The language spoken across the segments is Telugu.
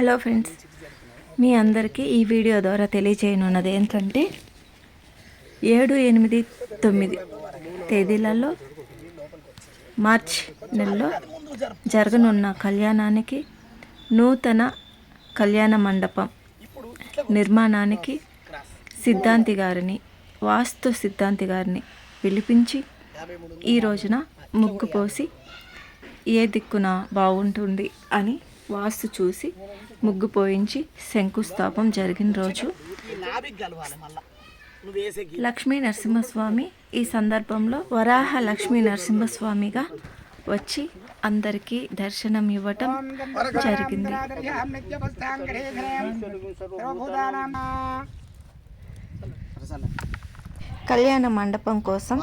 హలో ఫ్రెండ్స్ మీ అందరికీ ఈ వీడియో ద్వారా తెలియజేయనున్నది ఏంటంటే ఏడు ఎనిమిది తొమ్మిది తేదీలలో మార్చ్ నెలలో జరగనున్న కళ్యాణానికి నూతన కళ్యాణ మండపం నిర్మాణానికి సిద్ధాంతి గారిని వాస్తు సిద్ధాంతి గారిని పిలిపించి ఈ రోజున ముగ్గు పోసి ఏ దిక్కున బాగుంటుంది అని వాస్తు చూసి ముగ్గు పోయించి శంకుస్థాపం జరిగిన రోజు లక్ష్మీ నరసింహస్వామి ఈ సందర్భంలో వరాహ లక్ష్మీ నరసింహస్వామిగా వచ్చి అందరికీ దర్శనం ఇవ్వటం జరిగింది. కళ్యాణ మండపం కోసం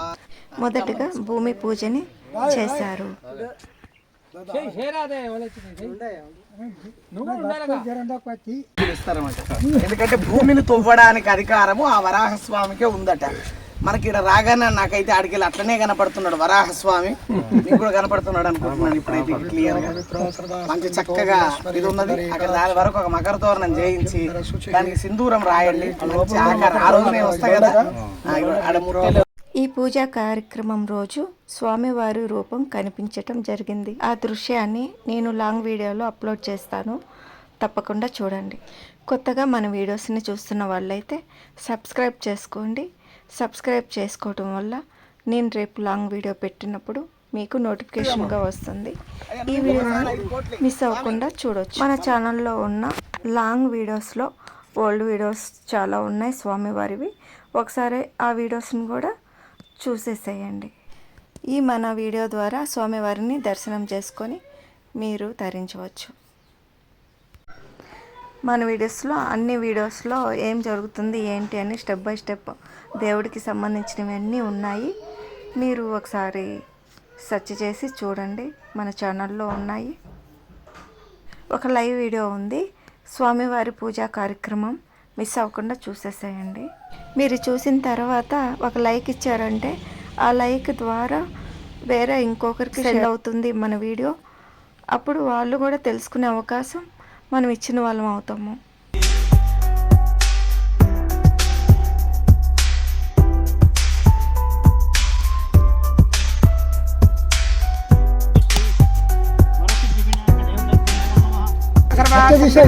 మొదటగా భూమి పూజని చేశారు. ఎందుకంటే భూమిని తవ్వడానికి అధికారము ఆ వరాహస్వామికే ఉందట మనకి ఇక్కడ రాగానే నాకైతే అడిగి అట్లనే కనపడుతున్నాడు వరాహస్వామి మీకు కూడా కనపడుతున్నాడు అనుకుంటున్నాను ఇప్పుడైతే క్లియర్గా మంచి చక్కగా ఇది ఉన్నది అక్కడ దాని వరకు ఒక మకర తోరణం చేయించి దానికి సింధూరం రాయండి ఆ రోజు నేను వస్తా కదా ఆడ ముట్టెలు పూజా కార్యక్రమం రోజు స్వామివారి రూపం కనిపించటం జరిగింది. ఆ దృశ్యాన్ని నేను లాంగ్ వీడియోలో అప్లోడ్ చేస్తాను. తప్పకుండా చూడండి. కొత్తగా మన వీడియోస్ని చూస్తున్న వాళ్ళైతే సబ్స్క్రైబ్ చేసుకోండి. సబ్స్క్రైబ్ చేసుకోవటం వల్ల నేను రేపు లాంగ్ వీడియో పెట్టినప్పుడు మీకు నోటిఫికేషన్గా వస్తుంది. ఈ వీడియోని మిస్ అవ్వకుండా చూడొచ్చు. మన ఛానల్లో ఉన్న లాంగ్ వీడియోస్లో ఓల్డ్ వీడియోస్ చాలా ఉన్నాయి స్వామివారివి. ఒకసారి ఆ వీడియోస్ని కూడా చూసేసేయండి. ఈ మన వీడియో ద్వారా స్వామివారిని దర్శనం చేసుకొని మీరు తరించవచ్చు. మన వీడియోస్లో అన్ని వీడియోస్లో ఏం జరుగుతుంది ఏంటి అని స్టెప్ బై స్టెప్ దేవుడికి సంబంధించినవన్నీ ఉన్నాయి. మీరు ఒకసారి సెర్చ్ చేసి చూడండి. మన ఛానల్లో ఉన్నాయి. ఒక లైవ్ వీడియో ఉంది. స్వామివారి పూజా కార్యక్రమం. మిస్ అవ్వకుండా చూసేసేయండి. మీరు చూసిన తర్వాత ఒక లైక్ ఇచ్చారంటే ఆ లైక్ ద్వారా వేరే ఇంకొకరికి సెండ్ అవుతుంది మన వీడియో. అప్పుడు వాళ్ళు కూడా తెలుసుకునే అవకాశం మనం ఇచ్చిన వాళ్ళం అవుతాము. सत्य दिशा